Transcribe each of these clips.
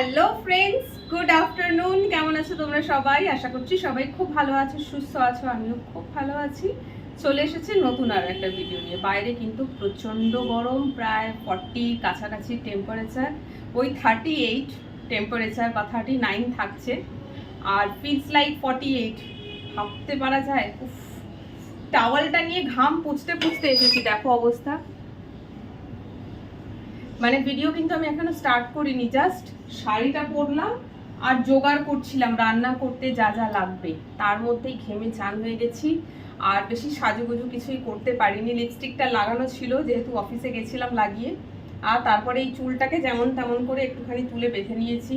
Hello friends good afternoon কেমন আছো তোমরা সবাই? আশা করছি সবাই খুব ভালো আছো, সুস্থ আছো, আমিও খুব ভালো আছি। চলে এসেছে নতুন আর একটা ভিডিও নিয়ে। বাইরে কিন্তু প্রচণ্ড গরম, প্রায় ফর্টি কাছাকাছি টেম্পারেচার ওই থার্টি এইট টেম্পারেচার বা থার্টি নাইন থাকছে। আর ফিলস লাইক ফর্টি এইট ভাবতে পারা যায়, উফ টাওয়ালটা নিয়ে ঘাম পুছতে পুছতে এসেছি। দেখো অবস্থা। মানে ভিডিও কিন্তু আমি এখনও স্টার্ট করিনি জাস্ট শাড়িটা পরলাম আর জোগাড় করছিলাম, রান্না করতে যা যা লাগবে। তার মধ্যেই ঘেমে চান হয়ে গেছি। আর বেশি সাজুগুজু কিছুই করতে পারিনি। লিপস্টিকটা লাগানো ছিল, যেহেতু অফিসে গেছিলাম লাগিয়ে। আর তারপরে এই চুলটাকে যেমন তেমন করে একটুখানি তুলে বেঁধে নিয়েছি।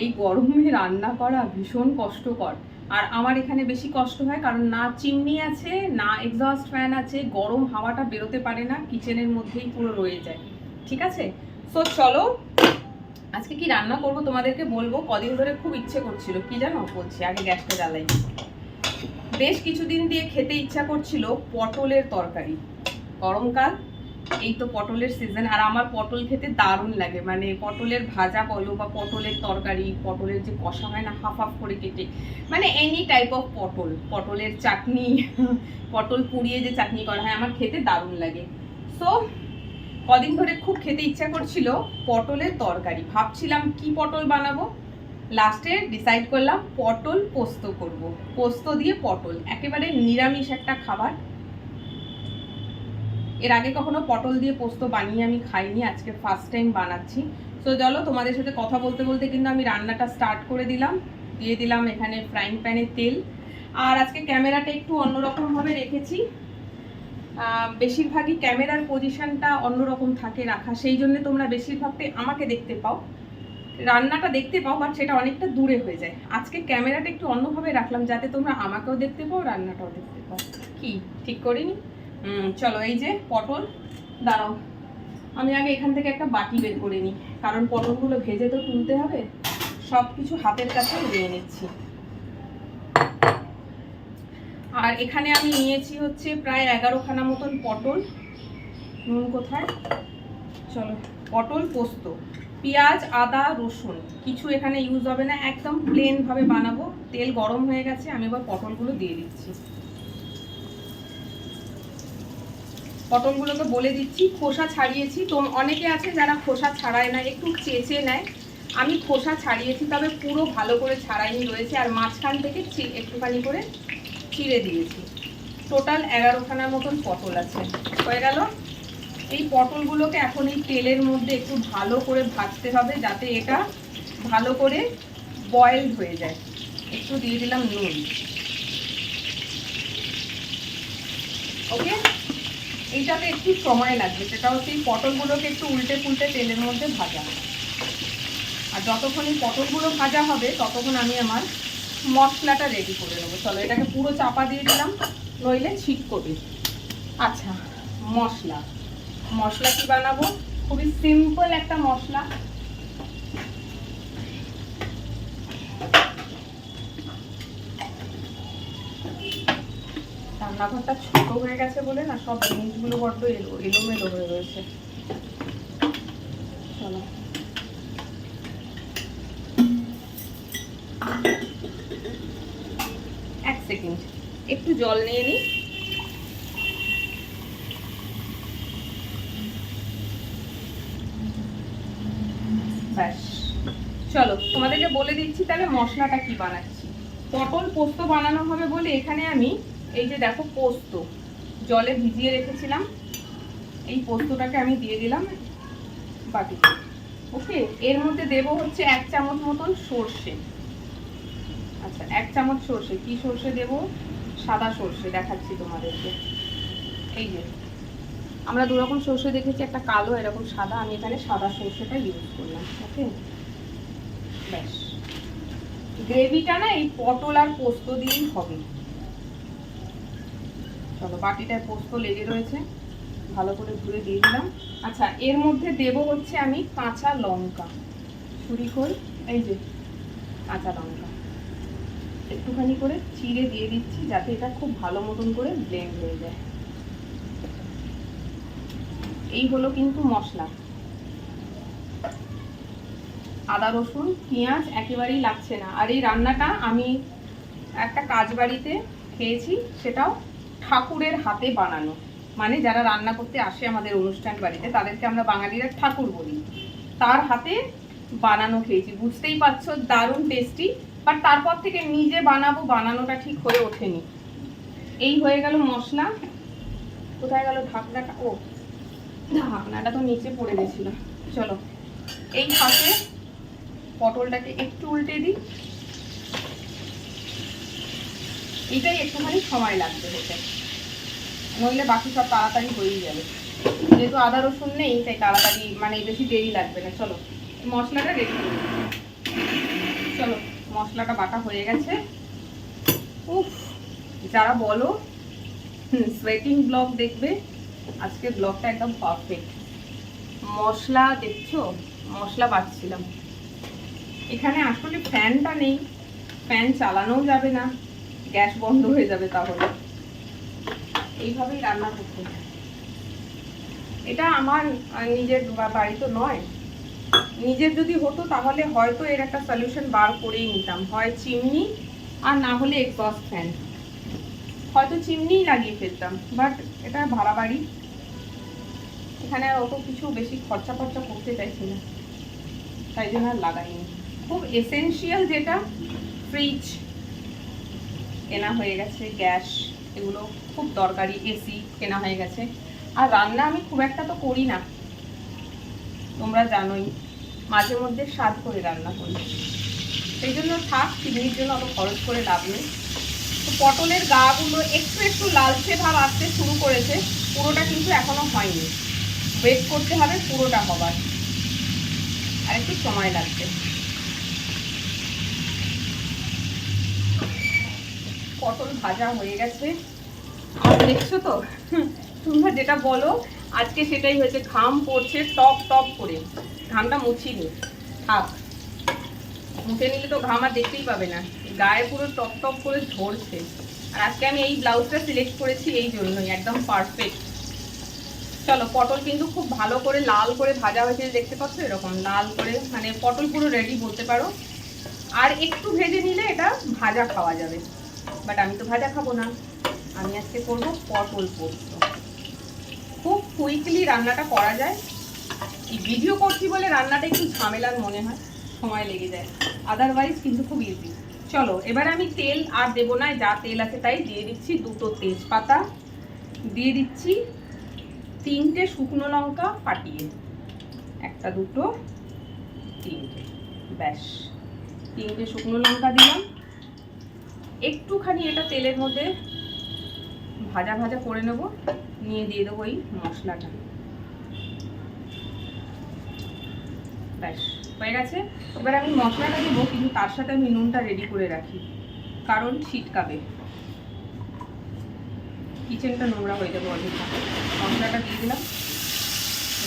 এই গরমে রান্না করা ভীষণ কষ্টকর। আর আমার এখানে বেশি কষ্ট হয় কারণ না চিমনি আছে, না এক্সস্ট ফ্যান আছে, গরম হাওয়াটা বেরোতে পারে না কিচেনের মধ্যেই পুরো রয়ে যায়। ঠিক আছে? সো চলো, আজকে কি রান্না করব তোমাদেরকে বলব, কদিন ধরে খুব ইচ্ছে করছিল। কি জানো? বলছি, আগে গ্যাসটা জ্বালাই বেশ কিছুদিন দিয়ে খেতে ইচ্ছা করছিল পটলের তরকারি। গরমকাল এই তো পটলের সিজন আর আমার পটল খেতে দারুণ লাগে। মানে পটলের ভাজা বলো বা পটলের তরকারি, পটলের যে কষা হয় না, হাফ হাফ করে কেটে মানে এনি টাইপ অফ পটল, পটলের চাটনি, পটল পুড়িয়ে যে চাটনি করা হয়, আমার খেতে দারুণ লাগে। সো কদিন ধরে খুব খেতে ইচ্ছা করছিল পটলের তরকারি। ভাবছিলাম কি পটল বানাবো? লাস্টে ডিসাইড করলাম পটল পোস্ত করব। পোস্ত দিয়ে পটল, একেবারে নিরামিষ একটা খাবার। এর আগে কখনো পটল দিয়ে পোস্ত বানিয়ে আমি খাইনি, আজকে ফার্স্ট টাইম বানাচ্ছি। সো চলো তোমাদের সাথে কথা বলতে বলতে কিন্তু আমি রান্নাটা স্টার্ট করে দিলাম। দিয়ে দিলাম এখানে ফ্রাইং প্যানে তেল। আর আজকে ক্যামেরাটা একটু অন্যরকমভাবে রেখেছি। বেশিরভাগই ক্যামেরার পজিশনটা অন্যরকম থাকে রাখা। সেই জন্য তোমরা বেশিরভাগটাই আমাকে দেখতে পাও। রান্নাটা দেখতে পাও বাট সেটা অনেকটা দূরে হয়ে যায়। আজকে ক্যামেরাটা একটু অন্যভাবে রাখলাম যাতে তোমরা আমাকেও দেখতে পাও, রান্নাটাও দেখতে পাও। কি? ঠিক করিনি? চলো, এই যে পটল, দাঁড়াও। আমি আগে এখান থেকে একটা বাটি বের করে নিই, কারণ পটলগুলো ভেজে তো তুলতে হবে। সব কিছু হাতের কাছে নিয়ে নিচ্ছি। আর এখানে আমি নিয়েছি হচ্ছে প্রায় এগারোখানা মতন পটল। নুন কোথায়? চলো, পটল পোস্ত, পেঁয়াজ, আদা, রসুন, কিছু এখানে ইউজ হবে না, একদম প্লেনভাবে বানাবো। তেল গরম হয়ে গেছে, আমি এবার পটলগুলো দিয়ে দিচ্ছি। পটলগুলোকে বলে দিচ্ছি। খোসা ছাড়িয়েছি। তো অনেকে আছে যারা খোসা ছাড়ায় না, একটু চেঁচে নেয়। আমি খোসা ছাড়িয়েছি, তবে পুরো ভালো করে ছাড়াইনি রয়েছে আর মাঝখান থেকে একটুখানি করে চিড়ে দিয়েছি। টোটাল এগারোখানার মতন পটল আছে। হয়ে গেল। এই পটলগুলোকে এখন এই তেলের মধ্যে একটু ভালো করে ভাজতে হবে যাতে এটা ভালো করে বয়েলড হয়ে যায়। একটু দিয়ে দিলাম নুন। ওকে এইটাতে একটু সময় লাগবে। সেটা হচ্ছে এই পটলগুলোকে একটু উল্টে পুলটে তেলের মধ্যে ভাজা। আর যতক্ষণ এই পটলগুলো ভাজা হবে, ততক্ষণ আমি আমার মশলাটা রেডি করে নেব। চলো, এটাকে পুরো চাপা দিয়ে দিলাম, নইলে ছিটকবে আচ্ছা মশলা। মশলা কি বানাবো? খুবই সিম্পল একটা মশলা। রান্নাঘরটা ছোট হয়ে গেছে বলে না, সব জিনিসগুলো বড্ড এলো এলোমেলো হয়ে রয়েছে। এক সেকেন্ড। একটু জল নিয়ে ব্যাস। চলো, তোমাদেরকে বলে দিচ্ছি তাহলে মশলাটা কি বানাচ্ছি। পটল পোস্ত বানানো হবে বলে এখানে আমি এই যে দেখো পোস্ত, জলে ভিজিয়ে রেখেছিলাম। এই পোস্তটাকে আমি দিয়ে দিলাম বাটিতে। ওকে? এর মধ্যে দেব হচ্ছে এক চামচ মতন সর্ষে। আচ্ছা এক চামচ সর্ষে। কি সর্ষে দেব? সাদা সর্ষে দেখাচ্ছি তোমাদেরকে। এই যে, আমরা দু রকম সর্ষে দেখেছি, একটা কালো, এরকম সাদা। আমি এখানে সাদা সর্ষেটা ইউজ করলাম, ওকে? ব্যাস। গ্রেভিটা না এই পটল আর পোস্ত দিয়েই হবে। চলো, বাটিটায় পোস্ত লেগে রয়েছে। ভালো করে ঘুরে দিয়ে দিলাম। আচ্ছা এর মধ্যে দেব হচ্ছে আমি কাঁচা লঙ্কা। ছুরি এই যে কাঁচা লঙ্কা। একটুখানি করে চিড়ে দিয়ে দিচ্ছি যাতে এটা খুব ভালো মতন করে ব্লেন্ড হয়ে যায়। এই হলো কিন্তু মশলা। আদা, রসুন, পেঁয়াজ একেবারেই লাগছে না। আর এই রান্নাটা আমি একটা কাজ বাড়িতে খেয়েছি, সেটাও ঠাকুরের হাতে বানানো। মানে যারা রান্না করতে আসে আমাদের অনুষ্ঠান বাড়িতে, তাদেরকে আমরা বাঙালিরা ঠাকুর বলি। তার হাতে বানানো খেয়েছি। বুঝতেই পারছ, দারুণ টেস্টি বাট তারপর থেকে নিজে বানাবো, বানানোটা ঠিক হয়ে ওঠেনি। এই হয়ে গেল মশলা। কোথায় গেল ঢাকনাটা? ও, ঢাকনাটা তো নিচে পড়ে গেছিল। চলো, এই ফাঁকে পটলটাকে একটু উল্টে দিই। এটাই একটুখানি সময় লাগবে হতে। নইলে বাকি সব তাড়াতাড়ি হয়েই যাবে। যেহেতু আদা, রসুন নেই, তাই তাড়াতাড়ি মানে বেশি দেরি লাগবে না। চলো, মশলাটা রেডি চলো, মশলাটা বাটা হয়ে গেছে। উফ, যারা বলো সোয়েটিং ব্লগ দেখবে, আজকে ব্লগটা একদম পারফেক্ট মশলা দেখছ? মশলা বাটছিলাম। এখানে আসলে ফ্যানটা নেই। ফ্যান চালানোও যাবে না। গ্যাস বন্ধ হয়ে যাবে তাহলে। এইভাবেই রান্না করতে এটা আমার নিজের বাড়ি তো নয়। নিজের যদি হতো তাহলে হয়তো এর একটা সলিউশন বার করেই নিতাম। হয় চিমনি, আর না হলে এক্সস্ট ফ্যান হয়তো চিমনিই লাগিয়ে ফেলতাম বাট এটা ভাড়া বাড়ি। এখানে অত কিছু বেশি খরচা খরচা করতে চাইছি না। তাই জন্য আর লাগাইনি। খুব এসেনশিয়াল যেটা ফ্রিজ কেনা হয়ে গেছে, গ্যাস। এগুলো খুব দরকারি এসি কেনা হয়ে গেছে। আর রান্না আমি খুব একটা তো করি না। তোমরা জানোই, মাঝে মধ্যে স্বাদ করে রান্না করি। সেই জন্য থাক, চিনির জন্য অত খরচ করে লাভ নেই। তো পটলের গাগুলো একটু একটু লালচে ভাব আসতে শুরু করেছে, পুরোটা কিন্তু এখনও হয়নি। ওয়েট করতে হবে, পুরোটা হবার। আর একটু সময় লাগবে। পটল ভাজা হয়ে গেছে। আর দেখছ তো? তোমরা যেটা বলো, আজকে সেটাই হয়েছে। ঘাম পড়ছে টপ টপ করে। ঘামটা মুছিনি। থাক। মুছে নিলে তো ঘাম আর দেখতেই পাবে না। গায়ে পুরো টপ টপ করে ঝরছে। আর আজকে আমি এই ব্লাউজটা সিলেক্ট করেছি এই জন্যই, একদম পারফেক্ট চলো, পটল কিন্তু খুব ভালো করে লাল করে ভাজা হয়েছে, দেখতে পাচ্ছ এরকম? লাল করে মানে পটল পুরো রেডি বলতে পারো। আর একটু ভেজে নিলে এটা ভাজা খাওয়া যাবে। বাট আমি তো ভাজা খাব না। আমি আজকে করব পটল পোস্ত। খুব কুইকলি রান্নাটা করা যায়। এই ভিডিও করছি বলে রান্নাটা একটু ঝামেলার মনে হয়, সময় লেগে যায়। আদারওয়াইজ কিন্তু খুব ইজি চলো, এবার আমি তেল আর দেবো না, যা তেল আছে তাই দিয়ে দিচ্ছি দুটো তেজপাতা। দিয়ে দিচ্ছি তিনটে শুকনো লঙ্কা ফাটিয়ে। একটা, দুটো, তিনটে। ব্যাস, তিনটে শুকনো লঙ্কা দিলাম। একটুখানি এটা তেলের মধ্যে ভাজা ভাজা করে নেব। নিয়ে দিয়ে দেবো এই মশলাটা। ব্যাস, হয়ে গেছে। এবার আমি মশলাটা দেবো, কিন্তু তার সাথে আমি নুনটা রেডি করে রাখি, কারণ ছিটকাবে। কিচেনটা নোংরা হয়ে যাবে অনেক মশলাটা দিয়ে দিলাম।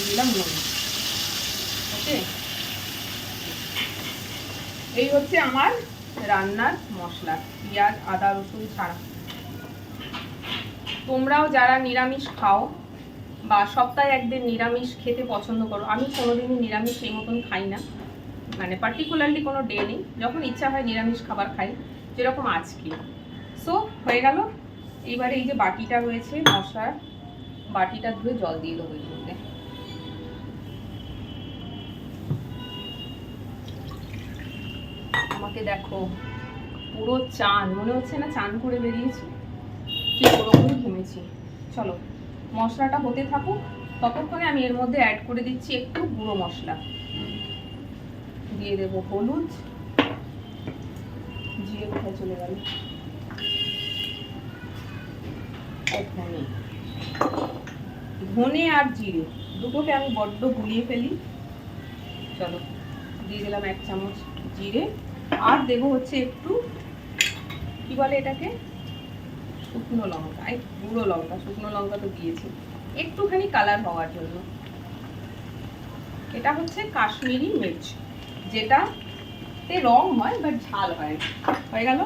দিলাম নুন। ওকে এই হচ্ছে আমার রান্নার মশলা, পেঁয়াজ, আদা, রসুন ছাড়া। তোমরাও যারা নিরামিষ খাও বা সপ্তাহে একদিন নিরামিষ খেতে পছন্দ করো, আমি কোনোদিনই নিরামিষ সেই মতন খাই না। মানে পার্টিকুলারলি কোনো ডে নেই। যখন ইচ্ছা হয় নিরামিষ খাবার খাই, যেরকম আজকে। সো হয়ে গেল। এইবারে এই যে বাটিটা রয়েছে, মশলার বাটিটা ধুয়ে জল দিয়ে দেবো। আমাকে দেখো, পুরো চান, মনে হচ্ছে না চান করে বেরিয়েছি? কি ওরকমই ঘেমেছি। চলো, মশলাটা হতে থাকুক, ততক্ষণে আমি এর মধ্যে অ্যাড করে দিচ্ছি একটু গুঁড়ো মশলা। দিয়ে দেবো হলুদ। জিরে কোথায় চলে গেল। ধনে আর জিরে, দুটোকে আমি বড্ড গুলিয়ে ফেলি। চলো, দিয়ে দিলাম এক চামচ জিরে। আর দেবো হচ্ছে একটু, কি বলে এটাকে? শুকনো লঙ্কা, এই গুঁড়ো লঙ্কা, শুকনো লঙ্কা তো দিয়েছি। একটুখানি কালার হওয়ার জন্য। এটা হচ্ছে কাশ্মীরি মির্চ, যেটাতে রং হয় বাট ঝাল হয় হয়ে গেল?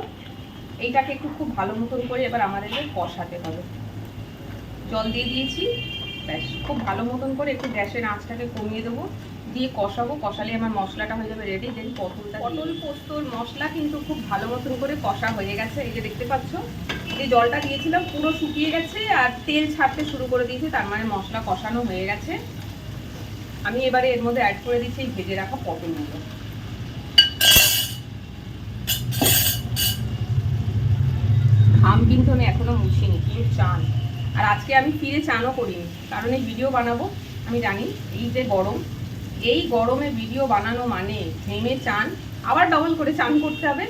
এইটাকে একটু খুব ভালো মতন করে এবার আমাদেরকে কষাতে হবে। জল দিয়ে দিয়েছি, ব্যাস। খুব ভালো মতন করে একটু গ্যাসের আঁচটাকে কমিয়ে দেবো। দিয়ে কষাবো কষালে আমার মশলাটা হয়ে যাবে রেডি দেন পটলটা পটল পোস্তর মশলা কিন্তু খুব ভালো মতন করে কষা হয়ে গেছে এই যে দেখতে পাচ্ছ। যে জলটা দিয়েছিলাম পুরো শুকিয়ে গেছে আর তেল ছাড়তে শুরু করে দিয়েছি তার মানে মশলা কষানো হয়ে গেছে। আমি এবারে এর মধ্যে অ্যাড করে দিচ্ছি ভেজে রাখা পটলগুলো। ঘাম কিন্তু আমি এখনও মুছিনি কিন্তু চান। আর আজকে আমি ফিরে চানও করিনি কারণ এই ভিডিও বানাবো আমি জানি এই যে গরম এই গরমে ভিডিও বানানো মানে ঘেমে চান, আবার ডবল করে চান করতে হবে।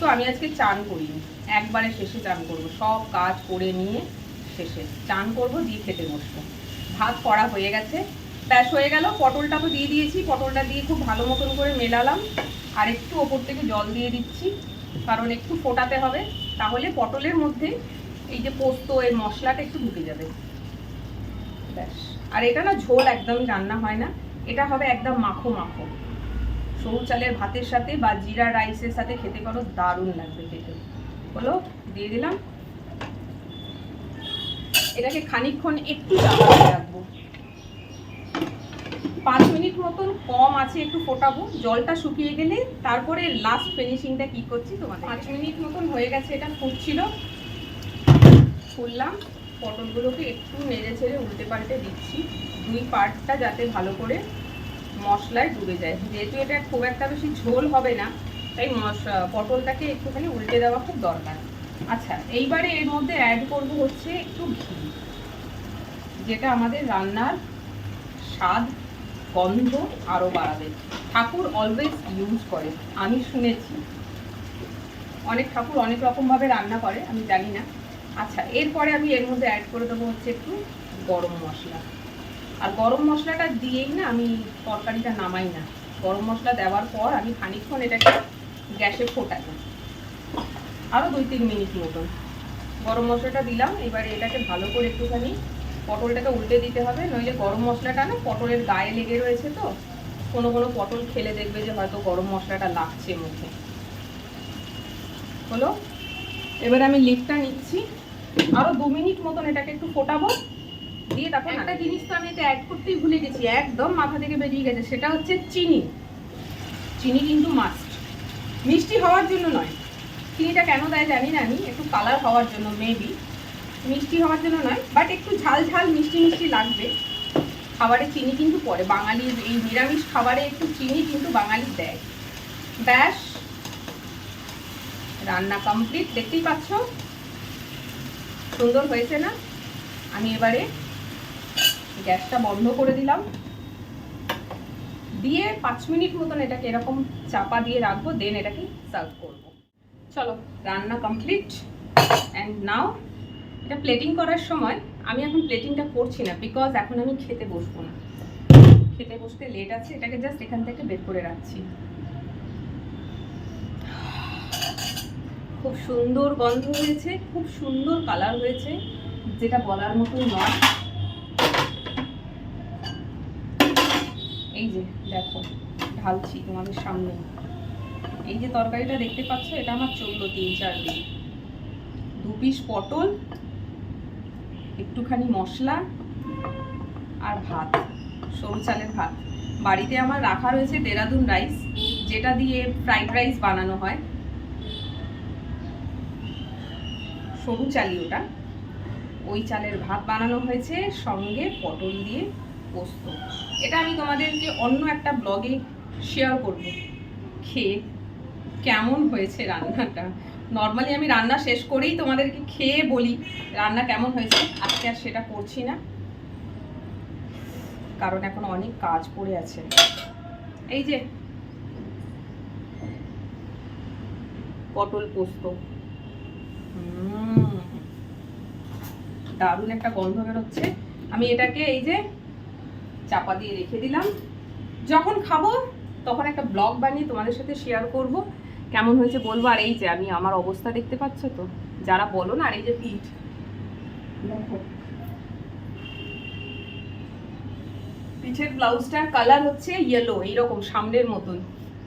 তো আমি আজকে চান করিনি। একবারে শেষে চান করব। সব কাজ করে নিয়ে শেষে চান করব, দিয়ে খেতে বসবো। ভাত করা হয়ে গেছে। ব্যাস হয়ে গেল। পটলটা তো দিয়ে দিয়েছি। পটলটা দিয়ে খুব ভালো মতন করে মেলালাম। আর একটু ওপর থেকে জল দিয়ে দিচ্ছি, কারণ একটু ফোটাতে হবে। তাহলে পটলের মধ্যে এই যে পোস্ত এর মশলাটা একটু ঢুকে যাবে। ব্যাস। আর এটা না ঝোল একদমই রান্না হয় না। এটা হবে একদম মাখো মাখো। সরু চালের ভাতের সাথে বা জিরা রাইসের সাথে খেতে পারো দারুণ লাগবে খেতে। হলো দিয়ে দিলাম। এটাকে খানিকক্ষণ একটু চাপা রাখব। পাঁচ মিনিট মতন কম আছে একটু ফোটাবো। জলটা শুকিয়ে গেলে তারপরে লাস্ট ফিনিশিংটা কি করছি তোমার পাঁচ মিনিট মতন হয়ে গেছে এটা ফুটছিল। খুললাম পটলগুলোকে একটু নেড়ে ছেড়ে উল্টে পাল্টে দিচ্ছি। দুই পার্টটা যাতে ভালো করে মশলায় ডুবে যায়। যেহেতু এটা খুব একটা বেশি ঝোল হবে না, তাই পটলটাকে একটুখানি উল্টে দেওয়া খুব দরকার। আচ্ছা এইবারে এর মধ্যে অ্যাড করব হচ্ছে একটু ঘি, যেটা আমাদের রান্নার স্বাদ, গন্ধ আরও বাড়াবে। ঠাকুর অলওয়েজ ইউজ করে, আমি শুনেছি। অনেক ঠাকুর অনেক রকমভাবে রান্না করে, আমি জানি না। আচ্ছা এরপরে আমি এর মধ্যে অ্যাড করে দেবো হচ্ছে একটু গরম মশলা। আর গরম মশলাটা দিয়েই না আমি তরকারিটা নামাই না। গরম মশলা দেওয়ার পর আমি খানিকক্ষণ এটাকে গ্যাসে ফোটাই। আরও দুই তিন মিনিট মতন। গরম মশলাটা দিলাম, এবারে এটাকে ভালো করে একটুখানি পটলটাকে উল্টে দিতে হবে। নইলে গরম মশলাটা না পটলের গায়ে লেগে রয়েছে তো। কোনো কোনো পটল খেলে দেখবে যে হয়তো গরম মশলাটা লাগছে মুখে। হলো? এবার আমি লিপটা নিচ্ছি। আরও দু মিনিট মতন এটাকে একটু ফোটাবো দিয়ে তারপর একটা জিনিস তো আমি এটা অ্যাড করতেই ভুলে গেছি একদম মাথা থেকে বেরিয়ে গেছে সেটা হচ্ছে চিনি। চিনি কিন্তু মাস্ট মিষ্টি হওয়ার জন্য নয়। চিনিটা কেন দেয় জানি না আমি একটু কালার হওয়ার জন্য মেবি মিষ্টি হওয়ার জন্য নয় বাট একটু ঝাল ঝাল মিষ্টি মিষ্টি লাগবে। খাবারে চিনি কিন্তু পড়ে বাঙালির এই নিরামিষ খাবারে একটু চিনি কিন্তু বাঙালি দেয়। ব্যাস রান্না কমপ্লিট দেখতেই পাচ্ছ? সুন্দর হয়েছে না? আমি এবারে গ্যাসটা বন্ধ করে দিলাম। দিয়ে পাঁচ মিনিট মতন এটাকে এরকম চাপা দিয়ে রাখব দেন এটাকে সার্ভ করব। চলো, রান্না কমপ্লিট অ্যান্ড নাও এটা প্লেটিং করার সময় আমি এখন প্লেটিংটা করছি না বিকজ এখন আমি খেতে বসবো না। খেতে বসতে লেট আছে, এটাকে জাস্ট এখান থেকে বের করে রাখছি। খুব সুন্দর গন্ধ হয়েছে, খুব সুন্দর কালার হয়েছে, যেটা বলার মতো নয়। এই যে, দেখো, ঢালছি তোমাদের সামনে। এই যে তরকারিটা দেখতে পাচ্ছ, এটা আমার চলল তিন চার দিন। দু পিস পটল, একটুখানি মশলা আর ভাত, সরু চালের ভাত। বাড়িতে আমার রাখা রয়েছে দেরাদুন রাইস, যেটা দিয়ে ফ্রাইড রাইস বানানো হয়। সরু চালি ওটা। ওই চালের ভাত বানানো হয়েছে, সঙ্গে পটল দিয়ে পোস্ত। এটা আমি তোমাদেরকে অন্য একটা ব্লগে শেয়ার করব। খেয়ে কেমন হয়েছে রান্নাটা? নর্মালি আমি রান্না শেষ করেই তোমাদেরকে খেয়ে বলি রান্না কেমন হয়েছে। আজকে আর সেটা করছি না। কারণ এখন অনেক কাজ পড়ে আছে। এই যে, পটল পোস্ত। দারুণ একটা গন্ধ বেরোচ্ছে। আমি এটাকে এই যে চাপা দিয়ে রেখে দিলাম। যখন খাব, তখন একটা ব্লগ বানিয়ে তোমাদের সাথে শেয়ার করব। কেমন হয়েছে বলব? আর এই যে আমি আমার অবস্থা দেখতে পাচ্ছ তো? যারা বলো না, আর এই যে পিঠ। দেখো। পিঠের ব্লাউজটার কালার হচ্ছে ইয়েলো এইরকম, সামনের মতন।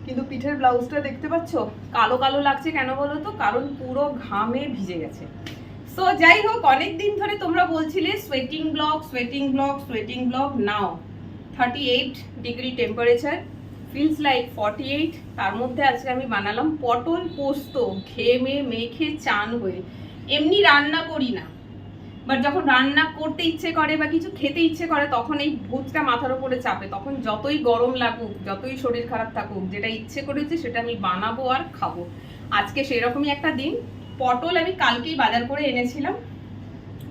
কিন্তু পিঠের ব্লাউজটা দেখতে পাচ্ছ? কালো কালো লাগছে কেন বলো তো? কারণ পুরো ঘামে ভিজে গেছে। সো যাই হোক অনেক দিন ধরে তোমরা বলছিলে sweating block sweating block sweating block now thirty eight degree temperature feels like forty eight তার মধ্যে আজকে আমি বানালাম পটল পোস্ত, ঘেমে, মেখে, চান হয়ে। এমনি রান্না করি না। বাট যখন রান্না করতে ইচ্ছে করে বা কিছু খেতে ইচ্ছে করে, তখন এই ভূতটা মাথার উপরে চাপে। তখন যতই গরম লাগুক, যতই শরীর খারাপ থাকুক, যেটা ইচ্ছে করেছে সেটা আমি বানাবো আর খাব। আজকে সেরকমই একটা দিন। পটল আমি কালকেই বাজার করে এনেছিলাম।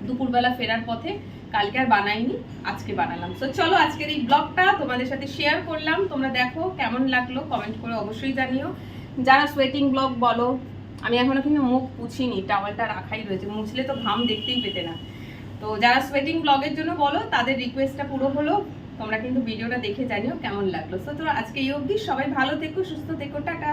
দুপুরবেলা ফেরার পথে কালকে আর বানাইনি, আজকে বানালাম। তো চলো আজকের এই ব্লগটা তোমাদের সাথে শেয়ার করলাম। তোমরা দেখো কেমন লাগল কমেন্ট করে অবশ্যই জানিও। যারা সোয়েটিং ব্লগ বলো আমি এখনও কিন্তু মুখ পুছিনি, টাওয়ালটা রাখাই রয়েছে। মুছলে তো ঘাম দেখতেই পেতে না। তো যারা সোয়েটিং ব্লগের জন্য বলো, তাদের রিকোয়েস্টটা পুরো হলো, তোমরা কিন্তু ভিডিওটা দেখে জানিও কেমন লাগল। সো তো আজকে এই অবধি, সবাই ভালো থেকো, সুস্থ থেকো, টাটা।